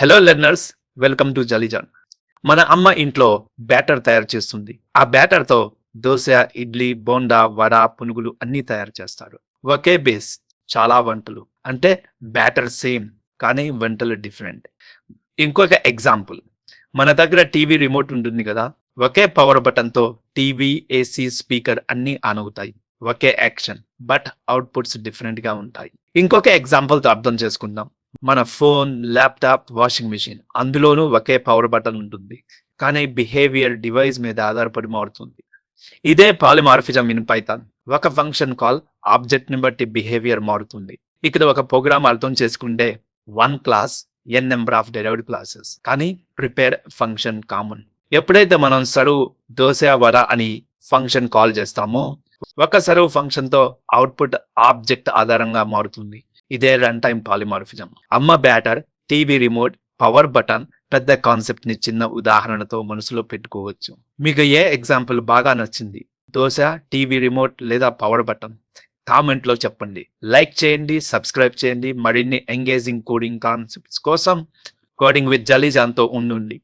Hello learners welcome to జలిజాన్ మన అమ్మ ఇంట్లో బ్యాటర్ తయారు చేస్తుంది. ఆ బ్యాటర్తో దోశ ఇడ్లీ బోండా వడ పునుగులు అన్నీ తయారు చేస్తారు. ఒకే బేస్ చాలా వంటలు. అంటే బ్యాటర్ సేమ్ కానీ వంటలు డిఫరెంట్. ఇంకొక ఎగ్జాంపుల్. మన దగ్గర టీవీ రిమోట్ ఉంటుంది కదా. ఒకే పవర్ బటన్తో టీవీ ఏసీ స్పీకర్ అన్నీ ఆన్ అవుతాయి. ఒకే యాక్షన్ బట్ అవుట్పుట్స్ డిఫరెంట్గా ఉంటాయి. ఇంకొక ఎగ్జాంపుల్తో అర్థం చేసుకుందాం. మన ఫోన్ ల్యాప్టాప్ వాషింగ్ మిషన్ అందులోనూ ఒకే పవర్ బటన్ ఉంటుంది. కానీ బిహేవియర్ డివైస్ మీద ఆధారపడి మారుతుంది. ఇదే పాలిమార్ఫిజం ఇన్ పైథాన్. ఒక ఫంక్షన్ కాల్ ఆబ్జెక్ట్ని బట్టి బిహేవియర్ మారుతుంది. ఇక్కడ ఒక ప్రోగ్రామ్ అర్థం చేసుకుంటే one class N number of derived classes. కానీ ప్రిపేర్ ఫంక్షన్ కామన్. ఎప్పుడైతే మనం సరువు దోశ వర అని ఫంక్షన్ కాల్ చేస్తామో ఒక సరువు ఫంక్షన్తో అవుట్పుట్ ఆబ్జెక్ట్ ఆధారంగా మారుతుంది. ఇదే రన్ టైం పాలిమార్ఫిజం అమ్మ batter TV remote power button పెద్ద కాన్సెప్ట్ని చిన్న ఉదాహరణతో మనసులో పెట్టుకోవచ్చు. మీకు ఏ ఎగ్జాంపుల్ బాగా నచ్చింది? దోశ టీవీ రిమోట్ లేదా పవర్ బటన్ కామెంట్లో చెప్పండి. లైక్ చేయండి సబ్స్క్రైబ్ చేయండి. మరిన్ని ఎంగేజింగ్ కోడింగ్ కాన్సెప్ట్స్ కోసం కోడింగ్ విత్ జలీజాన్తో ఉండండి.